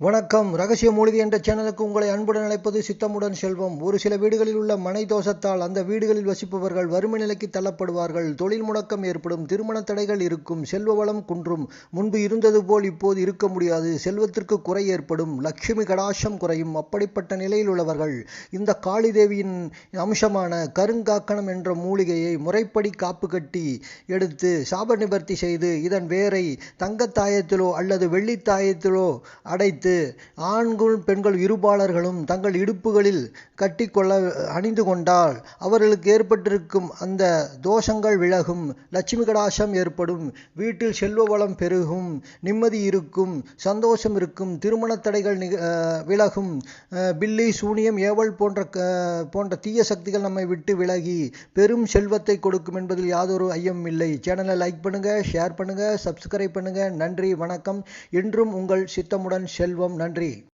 வணக்கம். ரகசிய மூலிகை என்ற சேனலுக்கு உங்களை அன்புடன் அழைப்பது சித்தமுடன் செல்வம். ஒரு சில வீடுகளில் உள்ள மனை தோஷத்தால் அந்த வீடுகளில் வசிப்பவர்கள் வறுமை நிலைக்கு தள்ளப்படுவார்கள். தொழில் முடக்கம் ஏற்படும். திருமண தடைகள் இருக்கும். செல்வ வளம் குன்றும். முன்பு இருந்தது போல் இப்போது இருக்க முடியாது. செல்வத்திற்கு குறை ஏற்படும். லட்சுமி கடாசம் குறையும். அப்படிப்பட்ட நிலையில் உள்ளவர்கள் இந்த காளி தேவியின் அம்சமான கருங்காக்கணம் என்ற மூலிகையை முறைப்படி காப்பு கட்டி எடுத்து சாப நிவர்த்தி செய்து இதன் வேரை தங்கத்தாயத்திலோ அல்லது வெள்ளித்தாயத்திலோ அடைத்து ஆண்கள் பெண்கள் இருபாலர்களும் தங்கள் இடுப்புகளில் கட்டிக்கொள்ள அணிந்து கொண்டால் அவர்களுக்கு ஏற்பட்டிருக்கும் அந்த தோஷங்கள் விலகும் லட்சுமி கடாசம் ஏற்படும் வீட்டில் செல்வ வளம் பெருகும் நிம்மதி இருக்கும் சந்தோஷம் இருக்கும் திருமண தடைகள் விலகும் பில்லி சூனியம் ஏவல் போன்ற போன்ற தீய சக்திகள் நம்மை விட்டு விலகி பெரும் செல்வத்தை கொடுக்கும் என்பதில் யாதொரு ஐயம் இல்லை. சேனலை லைக் பண்ணுங்கள் ஷேர் பண்ணுங்கள் சப்ஸ்கிரைப் பண்ணுங்கள் நன்றி வணக்கம். என்றும் உங்கள் சித்தமுடன் செல்வம். நன்றி.